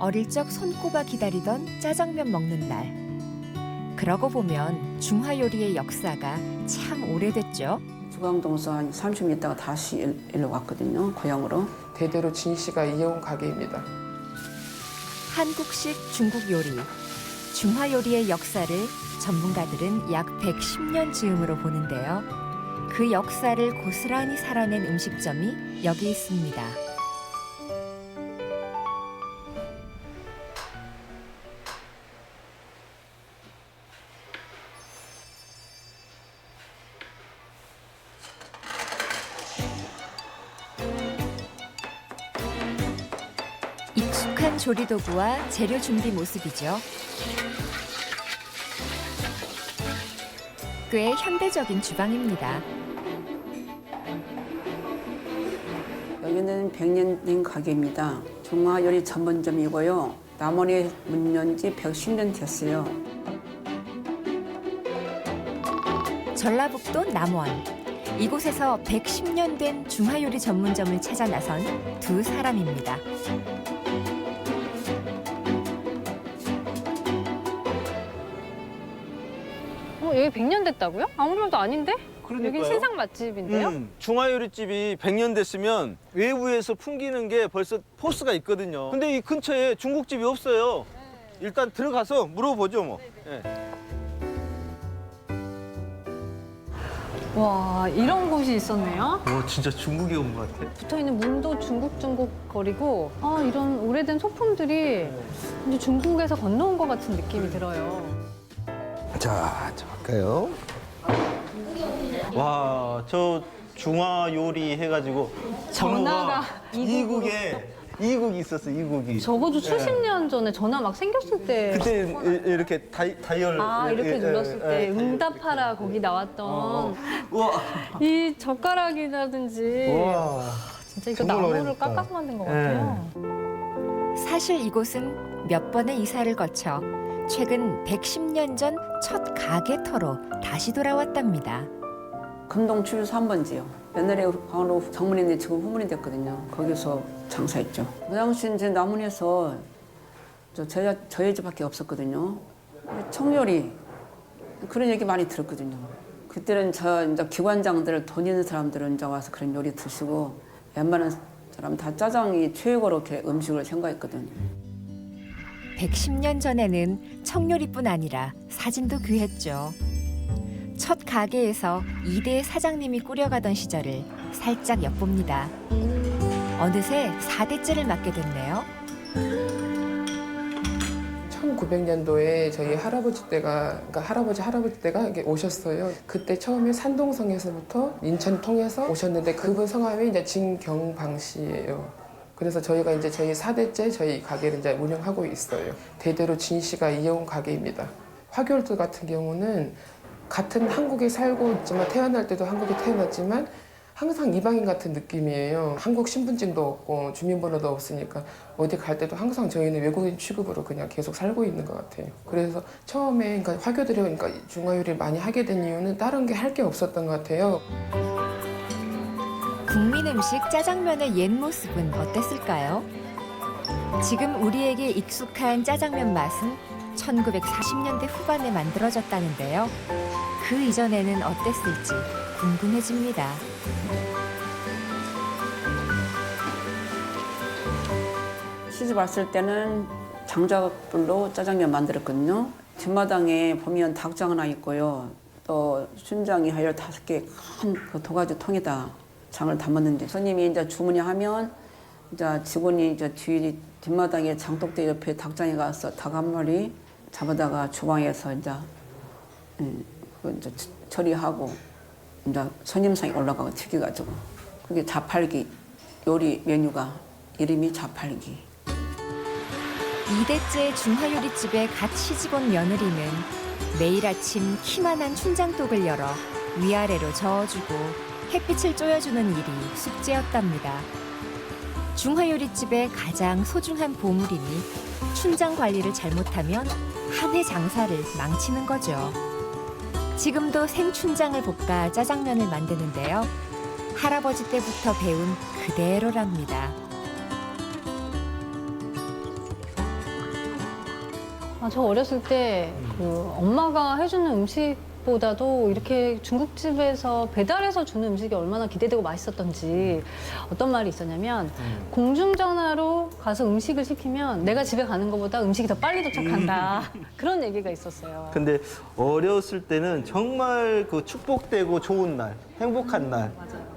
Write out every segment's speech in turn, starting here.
어릴 적 손꼽아 기다리던 짜장면 먹는 날. 그러고 보면 중화 요리의 역사가 참 오래됐죠. 주광동서 한 30년 있다가 다시 일- 일로 왔거든요. 고향으로. 대대로 진 씨가 이어온 가게입니다. 한국식 중국 요리, 중화 요리의 역사를 전문가들은 약 110년 즈음으로 보는데요. 그 역사를 고스란히 살아낸 음식점이 여기 있습니다. 익숙한 조리 도구와 재료 준비 모습이죠. 꽤 현대적인 주방입니다. 여기는 100년 된 가게입니다. 중화 요리 전문점이고요. 남원에 문 연지 110년 됐어요. 전라북도 남원. 이곳에서 110년 된 중화요리 전문점을 찾아 나선 두 사람입니다. 어, 여기 100년 됐다고요? 아무래도 아닌데? 여긴. 신상 맛집인데요? 음, 중화요리집이 100년 됐으면 외부에서 풍기는 게 벌써 포스가 있거든요. 근데 이 근처에 중국집이 없어요. 일단 들어가서 물어보죠 뭐. 예. 와, 이런 곳이 있었네요. 와 진짜 중국에 온 것 같아. 붙어 있는 문도 중국 중국 거리고, 아, 이런 오래된 소품들이 이제 중국에서 건너온 것 같은 느낌이 들어요. 자, 자 갈까요? 와, 저 중화 요리 해가지고 전화가 이국에 이국이 있었어, 이국이. 적어도 수십 년 전에 전화 막 생겼을 때. 그때 이- 이렇게 다이, 다이얼 아, 이렇게 예, 눌렀을 예, 때 예, 응답하라 거기 나왔던 어. 와, 이 젓가락이라든지 와. 진짜 이거 정말 나무를 어렵다. 깎아서 만든 것 네. 같아요. 사실 이곳은 몇 번의 이사를 거쳐 최근 110년 전 첫 가게터로 다시 돌아왔답니다. 금동 출소 한 번지요. 옛날에 광으로 정문인데 지금 후문이 됐거든요. 거기서 장사했죠. 그 당시 이제 남원에서 저 저희, 저희 집밖에 없었거든요. 청요리 그런 얘기 많이 들었거든요. 그때는 저 이제 기관장들 돈 있는 사람들은 이제 와서 그런 요리 드시고 웬만한 사람 다 짜장이 최고로 이렇게 음식을 생각했거든요. 110년 전에는 청요리뿐 아니라 사진도 귀했죠. 첫 가게에서 이대 사장님이 꾸려가던 시절을 살짝 엿봅니다. 어느새 4대째를 맡게 됐네요. 1900년도에 저희 할아버지 때가, 그러니까 할아버지 할아버지 때가 이게 오셨어요. 그때 처음에 산동성에서부터 인천 통해서 오셨는데 그분 성함이 이제 진경방 씨예요. 그래서 저희가 이제 저희 4대째 저희 가게를 이제 운영하고 있어요. 대대로 진 씨가 이어온 가게입니다. 화교월들 같은 경우는 같은 한국에 살고 있지만 태어날 때도 한국에 태어났지만 항상 이방인 같은 느낌이에요. 한국 신분증도 없고 주민번호도 없으니까 어디 갈 때도 항상 저희는 외국인 취급으로 그냥 계속 살고 있는 것 같아요. 그래서 처음에 그러니까 화교들이 그러니까 중화요리를 많이 하게 된 이유는 다른 게 할 게 없었던 것 같아요. 국민 음식 짜장면의 옛 모습은 어땠을까요? 지금 우리에게 익숙한 짜장면 맛은 1940년대 후반에 만들어졌다는데요. 그 이전에는 어땠을지 궁금해집니다. 시집 왔을 때는 장작불로 짜장면 만들었거든요. 뒷마당에 보면 닭장 하나 있고요. 또 순장이 하여 다섯 개 큰 그 도가지 통에다 장을 담았는데 손님이 이제 주문하면 이제 직원이 이제 뒤 뒷마당에 장독대 옆에 닭장에 가서 닭 한 마리 잡아다가 주방에서 이제 음, 그 이제 처- 처리하고 이제 손님상에 올라가고 튀겨가지고 그게 자팔기 요리 메뉴가 이름이 자팔기. 이대째 중화요리집에 갓 시집온 며느리는 매일 아침 키만한 춘장독을 열어 위아래로 저어주고 햇빛을 쪼여주는 일이 숙제였답니다. 중화요리집의 가장 소중한 보물이니 춘장 관리를 잘못하면 한 해 장사를 망치는 거죠. 지금도 생춘장을 볶아 짜장면을 만드는데요. 할아버지 때부터 배운 그대로랍니다. 아, 저 어렸을 때 그 엄마가 해주는 음식 보다도 이렇게 중국집에서 배달해서 주는 음식이 얼마나 기대되고 맛있었던지 어떤 말이 있었냐면 공중전화로 가서 음식을 시키면 내가 집에 가는 것보다 음식이 더 빨리 도착한다. 그런 얘기가 있었어요. 근데 어렸을 때는 정말 그 축복되고 좋은 날, 행복한 날.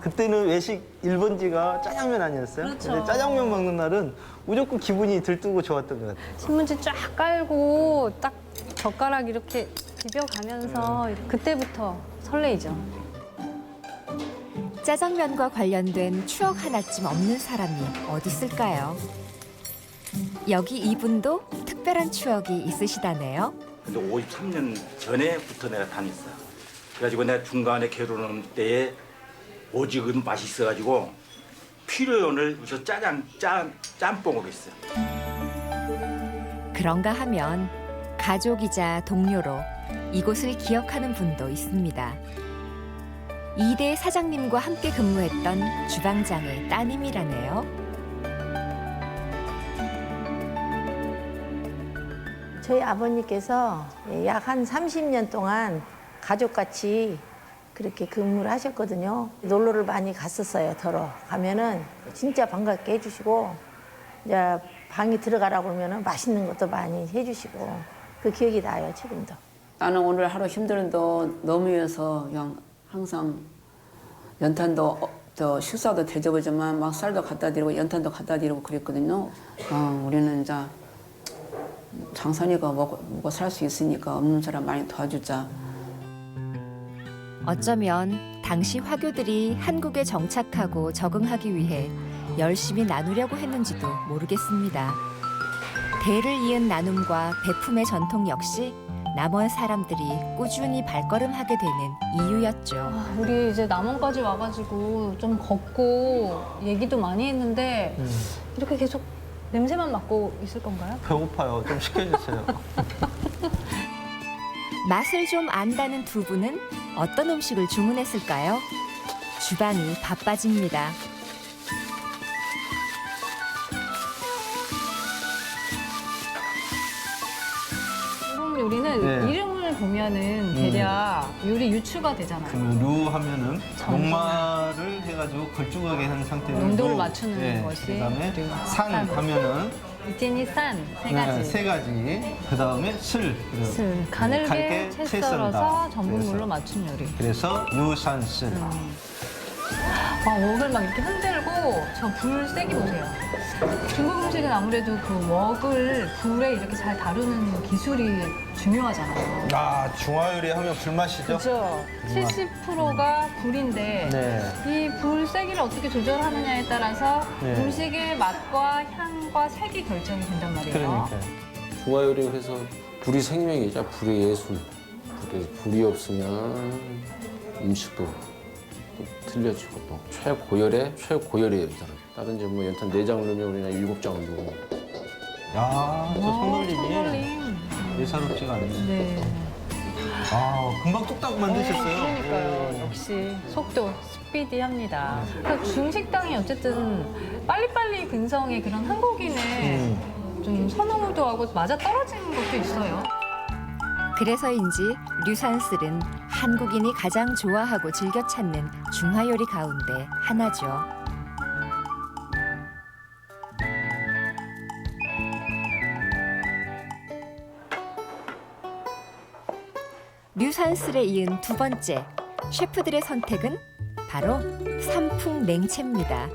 그때는 외식 1번지가 짜장면 아니었어요? 그렇죠. 근데 짜장면 먹는 날은 무조건 기분이 들뜨고 좋았던 것 같아요. 신문지 쫙 깔고 딱 젓가락 이렇게 비벼가면서 그때부터 설레이죠. 짜장면과 관련된 추억 하나쯤 없는 사람이 어디 있을까요? 여기 이분도 특별한 추억이 있으시다네요. 근데 53년 전에부터 내가 다녔어. 그래가지고 내가 중간에 결혼한 때에 오직은 맛있어가지고 필요연을 저 짜장 짠 짬뽕으로 했어. 그런가 하면 가족이자 동료로 이곳을 기억하는 분도 있습니다. 이대 사장님과 함께 근무했던 주방장의 따님이라네요. 저희 아버님께서 약 한 30년 동안 가족같이 그렇게 근무를 하셨거든요. 놀러를 많이 갔었어요, 더러. 가면은 진짜 반갑게 해주시고, 이제 방에 들어가라고 그러면은 맛있는 것도 많이 해주시고, 그 기억이 나요, 지금도. 나는 오늘 하루 힘들어도 너무 위해서 그냥 항상 연탄도 어, 저 식사도 대접하지만 막 쌀도 갖다 드리고 연탄도 갖다 드리고 그랬거든요. 어, 우리는 이제 장선이가 먹고, 먹고 살 수 있으니까 없는 사람 많이 도와주자. 어쩌면 당시 화교들이 한국에 정착하고 적응하기 위해 열심히 나누려고 했는지도 모르겠습니다. 대를 이은 나눔과 베품의 전통 역시 남원 사람들이 꾸준히 발걸음하게 되는 이유였죠. 아, 우리 이제 남원까지 와가지고 좀 걷고 얘기도 많이 했는데 이렇게 계속 냄새만 맡고 있을 건가요? 배고파요. 좀 시켜주세요. 맛을 좀 안다는 두 분은 어떤 음식을 주문했을까요? 주방이 바빠집니다. 요리는 네. 이름을 보면은 대략 요리 유추가 되잖아요. 그루 하면은 정말. 녹말을 해가지고 걸쭉하게 한 상태로 농도를 맞추는 것이 그다음에 그리고 산 산. 하면은 이제니 싼세 가지. 네, 세 가지. 그다음에 슬. 그리고 슬, 가늘게 채채 썰어서. 전분물로 그래서. 맞춘 요리. 그래서 유산슬. 와, 웍을 막 이렇게 흔들고 저 불 세기 보세요. 중국 음식은 아무래도 그 웍을 불에 이렇게 잘 다루는 기술이 중요하잖아요. 아 중화요리 하면 불맛이죠? 그렇죠. 70%가 불인데 네. 이 불 세기를 어떻게 조절하느냐에 따라서 네. 음식의 맛과 향과 색이 결정이 된단 말이에요. 그러니까요. 중화요리 그래서 불이 생명이자 불의 예술. 불이, 불이 없으면 음식도 또 틀려지고 또이 사람. 다른 이제 뭐 연탄 네 장을 넣으면 우리는 일곱 장을 넣고 야, 저 어, 손놀림이 손놀림. 예사롭지가 않네. 네. 아, 금방 뚝딱 만드셨어요. 그러니까요. 역시 속도 스피디합니다. 그러니까 중식당이 어쨌든 빨리빨리 근성의 그런 한국인의 음. 좀 선호도 하고 맞아 떨어지는 것도 있어요. 그래서인지 류산슬은 한국인이 가장 좋아하고 즐겨 찾는 중화요리 가운데 하나죠. 류산슬에 이은 두 번째 셰프들의 선택은 바로 삼풍 냉채입니다.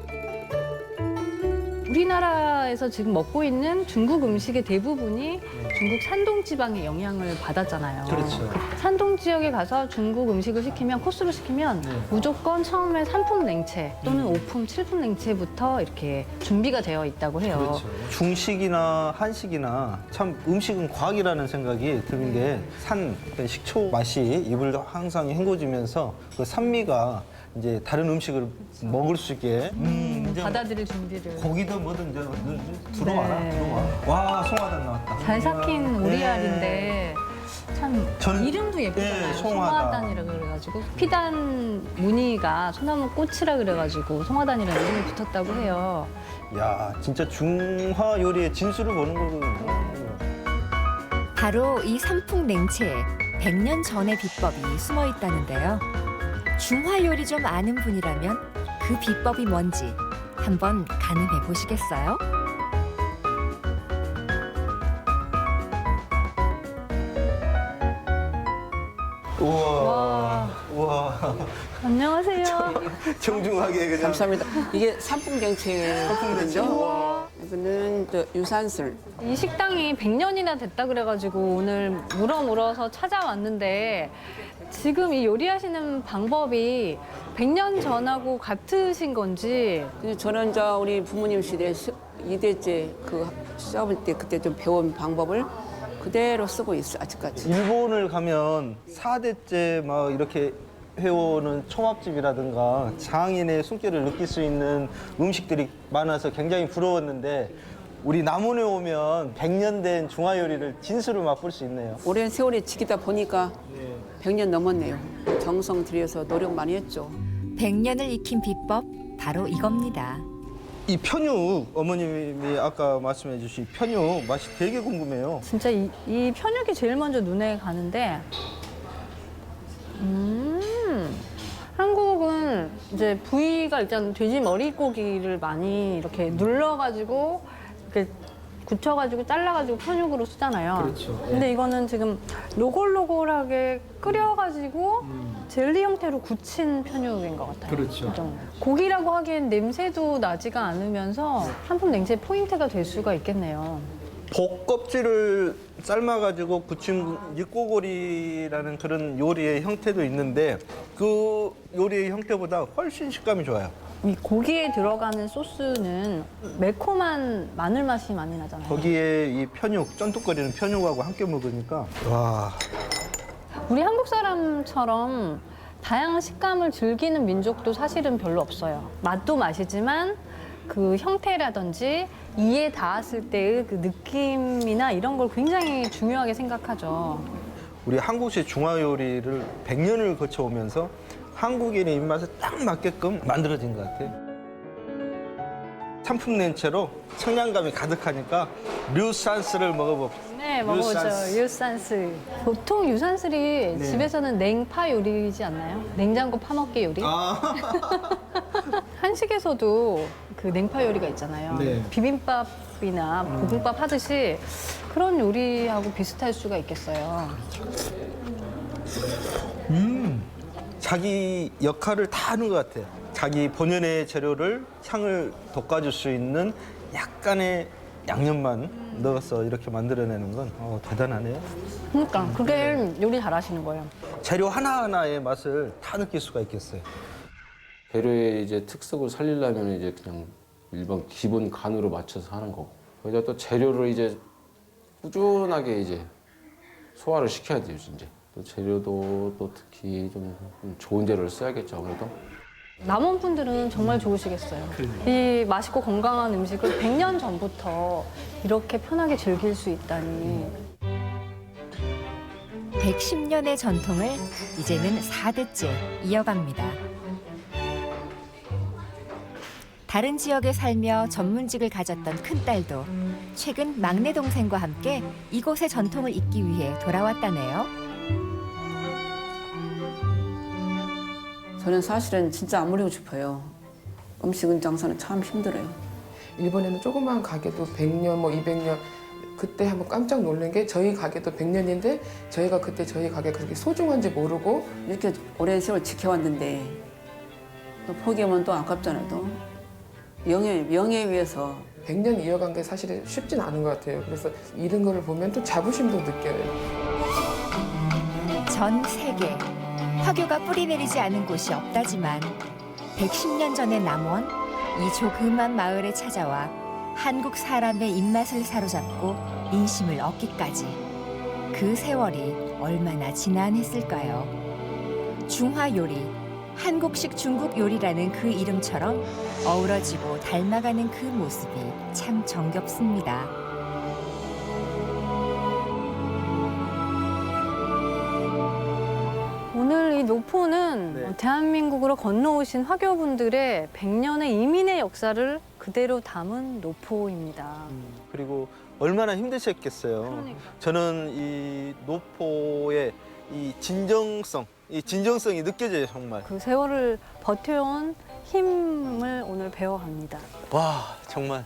우리나라에서 지금 먹고 있는 중국 음식의 대부분이 중국 산동 지방의 영향을 받았잖아요. 그렇죠. 산동 지역에 가서 중국 음식을 시키면 코스로 시키면 네. 무조건 처음에 삼품 냉채 또는 오품, 칠품 냉채부터 이렇게 준비가 되어 있다고 해요. 그렇죠. 중식이나 한식이나 참 음식은 과학이라는 생각이 드는 게 산 식초 맛이 입을 항상 헹궈주면서 그 산미가 이제 다른 음식을 먹을 수 있게 음, 이제 받아들일 준비를. 고기도 뭐든 이제 들어와라 네. 들어와 와 송화단 나왔다 잘 삭힌 네. 오리알인데 참 전- 이름도 예쁘잖아요. 네, 송화단. 송화단이라 그래가지고 피단 무늬가 소나무 꽃이라 그래가지고 송화단이라는 이름이 붙었다고 해요. 야 진짜 중화 요리의 진수를 보는 거거든요 바로 이 삼풍 냉채에 100년 전의 비법이 숨어 있다는데요. 중화 요리 좀 아는 분이라면 그 비법이 뭔지 한번 가늠해 보시겠어요? 우와. 우와. 안녕하세요. 정중하게 그냥. 감사합니다. 이게 삼풍경채거든요. 이거는 저 유산슬. 이 식당이 100년이나 됐다 그래가지고 오늘 물어 물어서 찾아왔는데 지금 이 요리하시는 방법이 100년 전하고 같으신 건지 근데 저는 저 우리 부모님 시대 시- 이대째 그 시작할 때 그때 좀 배운 방법을 그대로 쓰고 있어 아직까지. 일본을 가면 사대째 막 이렇게 해오는 초밥집이라든가 장인의 손길을 느낄 수 있는 음식들이 많아서 굉장히 부러웠는데 우리 남원에 오면 100년 된 중화 요리를 진수를 맛볼 수 있네요. 오랜 세월이 지키다 보니까 100년 넘었네요. 정성 들여서 노력 많이 했죠. 100년을 익힌 비법 바로 이겁니다. 이 편육 어머님이 아까 말씀해 주신 편육 맛이 되게 궁금해요. 진짜 이, 이 편육이 제일 먼저 눈에 가는데 음 한국은 이제 부위가 일단 돼지 머리고기를 많이 이렇게 눌러가지고 이렇게 굳혀가지고 잘라가지고 편육으로 쓰잖아요. 그렇죠. 예. 근데 이거는 지금 노골노골하게 끓여가지고 젤리 형태로 굳힌 편육인 것 같아요. 그렇죠. 그 정도. 고기라고 하기엔 냄새도 나지가 않으면서 한품 냉채 포인트가 될 수가 있겠네요. 복 껍질을 삶아가지고 부친 육고고리라는 그런 요리의 형태도 있는데 그 요리의 형태보다 훨씬 식감이 좋아요. 이 고기에 들어가는 소스는 매콤한 마늘 맛이 많이 나잖아요. 거기에 이 편육, 쫀득거리는 편육하고 함께 먹으니까 와 우리 한국 사람처럼 다양한 식감을 즐기는 민족도 사실은 별로 없어요. 맛도 맛이지만 그 형태라든지 이에 닿았을 때의 그 느낌이나 이런 걸 굉장히 중요하게 생각하죠. 우리 한국식 중화 요리를 100년을 거쳐오면서 한국인의 입맛에 딱 맞게끔 만들어진 것 같아요. 상품 냉채로 청량감이 가득하니까 류산스를 먹어봅시다. 네, 먹어보죠. 유산슬. 유산슬. 보통 유산슬이 네. 집에서는 냉파 요리이지 않나요? 냉장고 파먹기 요리? 아, 한식에서도 그 냉파 요리가 있잖아요. 네. 비빔밥이나 볶음밥 하듯이 그런 요리하고 비슷할 수가 있겠어요. 자기 역할을 다 하는 것 같아요. 자기 본연의 재료를 향을 돋궈줄 수 있는 약간의 양념만 넣어서 이렇게 만들어내는 건 어, 대단하네요. 그러니까 그게 요리 잘하시는 거예요. 재료 하나하나의 맛을 다 느낄 수가 있겠어요. 배려의 이제 특색을 살리려면 이제 그냥 일반 기본 간으로 맞춰서 하는 거고 거기다 또 재료를 이제 꾸준하게 이제 소화를 시켜야 돼요 이제 또 재료도 또 특히 좀 좋은 재료를 써야겠죠 아무래도 남원 분들은 정말 좋으시겠어요. 이 맛있고 건강한 음식을 100년 전부터 이렇게 편하게 즐길 수 있다니. 110년의 전통을 이제는 4대째 이어갑니다. 다른 지역에 살며 전문직을 가졌던 큰딸도 최근 막내 동생과 함께 이곳의 전통을 잇기 위해 돌아왔다네요. 저는 사실은 진짜 안 물리고 싶어요. 음식은 장사는 참 힘들어요. 일본에는 조그마한 가게도 100년, 뭐 200년 그때 한번 깜짝 놀란 게 저희 가게도 100년인데 저희가 그때 저희 가게 그렇게 소중한지 모르고 이렇게 오랜 세월 지켜왔는데 또 포기하면 또 아깝잖아요. 또 명예 명예 위해서 100년 이어간 게 사실은 쉽진 않은 것 같아요. 그래서 이런 거를 보면 또 자부심도 느껴요. 전 세계 화교가 뿌리 내리지 않은 곳이 없다지만 110년 전의 남원 이 조그만 마을에 찾아와 한국 사람의 입맛을 사로잡고 인심을 얻기까지 그 세월이 얼마나 지난했을까요? 중화 요리, 한국식 중국 요리라는 그 이름처럼 어우러지고 닮아가는 그 모습이 참 정겹습니다. 노포는 네. 대한민국으로 건너오신 화교분들의 100년의 이민의 역사를 그대로 담은 노포입니다. 그리고 얼마나 힘드셨겠어요. 그러니까. 저는 이 노포의 이 진정성, 이 진정성이 느껴져요 정말. 그 세월을 버텨온 힘을 오늘 배워갑니다. 와 정말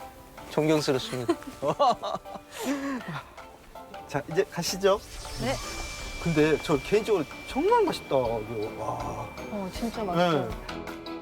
존경스럽습니다. 자 이제 가시죠. 네. 근데 저 개인적으로 정말 맛있다. 이거. 와. 어, 진짜 맛있어요. 네.